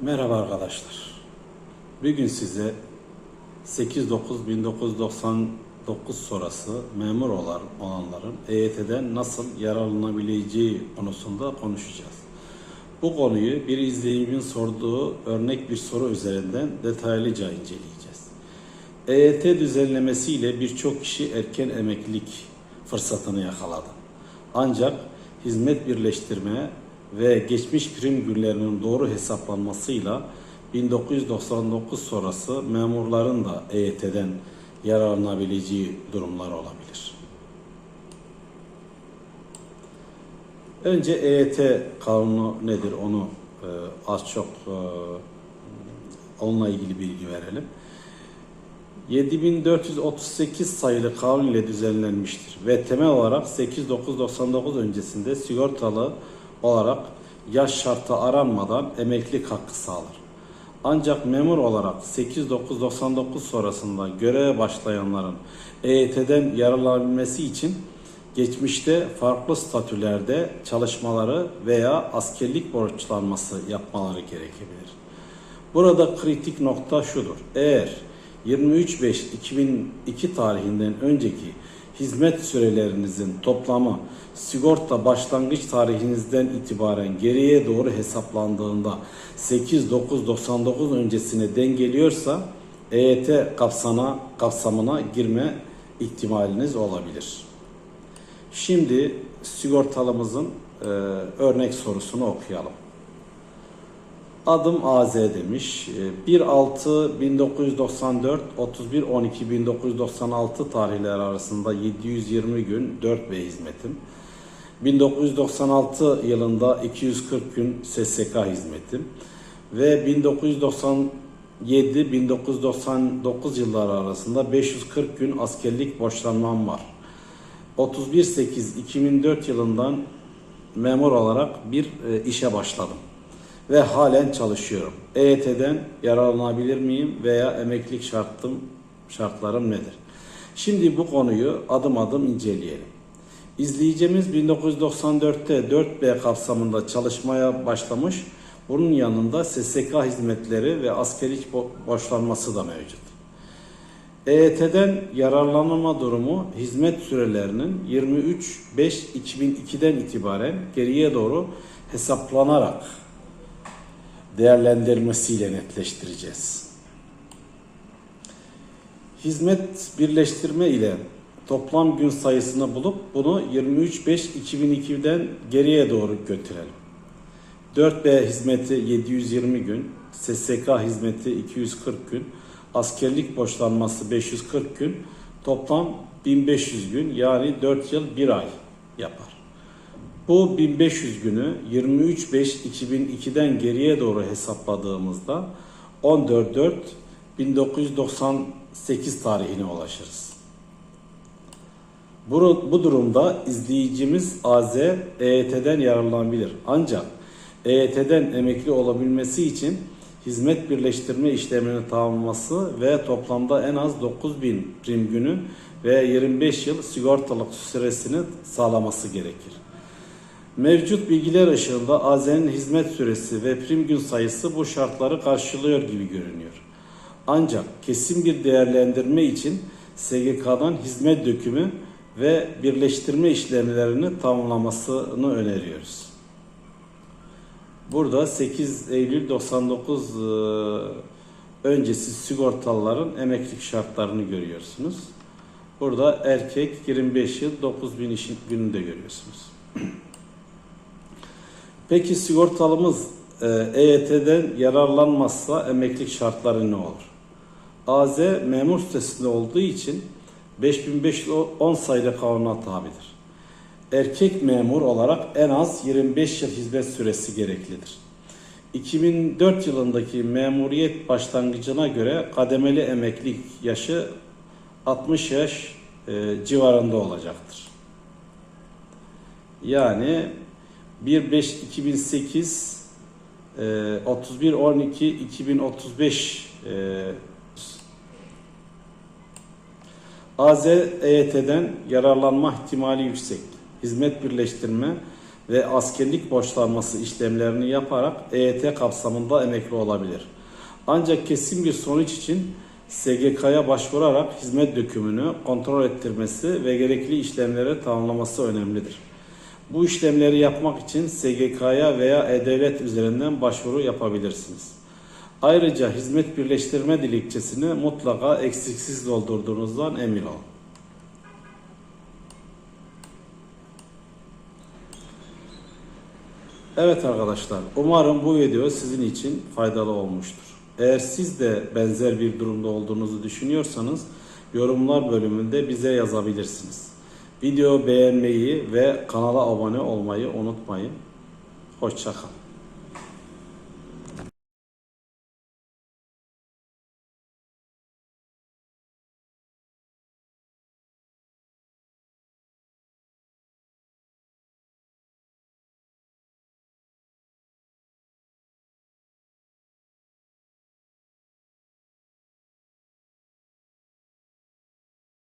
Merhaba arkadaşlar. Bugün size 8-9-1999 sonrası memur olan olanların EYT'den nasıl yararlanabileceği konusunda konuşacağız. Bu konuyu bir izleyicinin sorduğu örnek bir soru üzerinden detaylıca inceleyeceğiz. EYT düzenlemesiyle birçok kişi erken emeklilik fırsatını yakaladı. Ancak hizmet birleştirme ve geçmiş prim günlerinin doğru hesaplanmasıyla 1999 sonrası memurların da EYT'den yararlanabileceği durumlar olabilir. Önce EYT kanunu nedir onu e, az çok e, onunla ilgili bilgi verelim. 7438 sayılı kanun ile düzenlenmiştir ve temel olarak 8999 öncesinde sigortalı olarak yaş şartı aranmadan emeklilik hakkı sağlar. Ancak memur olarak 8999 sonrasında göreve başlayanların EYT'den yararlanabilmesi için geçmişte farklı statülerde çalışmaları veya askerlik borçlanması yapmaları gerekebilir. Burada kritik nokta şudur. Eğer 23.5.2002 tarihinden önceki hizmet sürelerinizin toplamı sigorta başlangıç tarihinizden itibaren geriye doğru hesaplandığında 8.9.99 öncesine dengeliyorsa EYT kapsana, kapsamına girme ihtimaliniz olabilir. Şimdi sigortalımızın e, örnek sorusunu okuyalım. Adım AZ demiş. 1-6-1994, 31-12-1996 tarihleri arasında 720 gün 4 B hizmetim. 1996 yılında 240 gün SSK hizmetim. Ve 1997-1999 yılları arasında 540 gün askerlik borçlanmam var. 31-8-2004 yılından memur olarak bir e, işe başladım ve halen çalışıyorum. EYT'den yararlanabilir miyim veya emeklilik şartım, şartlarım nedir? Şimdi bu konuyu adım adım inceleyelim. İzleyicimiz 1994'te 4B kapsamında çalışmaya başlamış. Bunun yanında SSK hizmetleri ve askerlik borçlanması da mevcut. EYT'den yararlanma durumu hizmet sürelerinin 23.5.2002'den itibaren geriye doğru hesaplanarak değerlendirmesiyle netleştireceğiz. Hizmet birleştirme ile toplam gün sayısını bulup bunu 23.5.2002'den geriye doğru götürelim. 4B hizmeti 720 gün, SSK hizmeti 240 gün, askerlik borçlanması 540 gün, toplam 1500 gün yani 4 yıl 1 ay yapar. Bu 1500 günü 23.5.2002'den geriye doğru hesapladığımızda 14.4.1998 tarihine ulaşırız. Bu, bu durumda izleyicimiz AZ EYT'den yararlanabilir. Ancak EYT'den emekli olabilmesi için hizmet birleştirme işlemini tamamlaması ve toplamda en az 9000 prim günü ve 25 yıl sigortalık süresini sağlaması gerekir. Mevcut bilgiler ışığında AZ'nin hizmet süresi ve prim gün sayısı bu şartları karşılıyor gibi görünüyor. Ancak kesin bir değerlendirme için SGK'dan hizmet dökümü ve birleştirme işlemlerini tamamlamasını öneriyoruz. Burada 8 Eylül 99 e, öncesi sigortalıların emeklilik şartlarını görüyorsunuz. Burada erkek 25 yıl 9000 işin gününü de görüyorsunuz. Peki sigortalımız e, EYT'den yararlanmazsa emeklilik şartları ne olur? AZ memur sitesinde olduğu için 5510 sayılı kanuna tabidir. Erkek memur olarak en az 25 yıl hizmet süresi gereklidir. 2004 yılındaki memuriyet başlangıcına göre kademeli emeklilik yaşı 60 yaş e, civarında olacaktır. Yani 1-5-2008 31-12-2035 AZ EYT'den yararlanma ihtimali yüksek. Hizmet birleştirme ve askerlik borçlanması işlemlerini yaparak EYT kapsamında emekli olabilir. Ancak kesin bir sonuç için SGK'ya başvurarak hizmet dökümünü kontrol ettirmesi ve gerekli işlemleri tamamlaması önemlidir. Bu işlemleri yapmak için SGK'ya veya E-Devlet üzerinden başvuru yapabilirsiniz. Ayrıca hizmet birleştirme dilekçesini mutlaka eksiksiz doldurduğunuzdan emin olun. Evet arkadaşlar, umarım bu video sizin için faydalı olmuştur. Eğer siz de benzer bir durumda olduğunuzu düşünüyorsanız yorumlar bölümünde bize yazabilirsiniz. Video beğenmeyi ve kanala abone olmayı unutmayın. Hoşçakalın.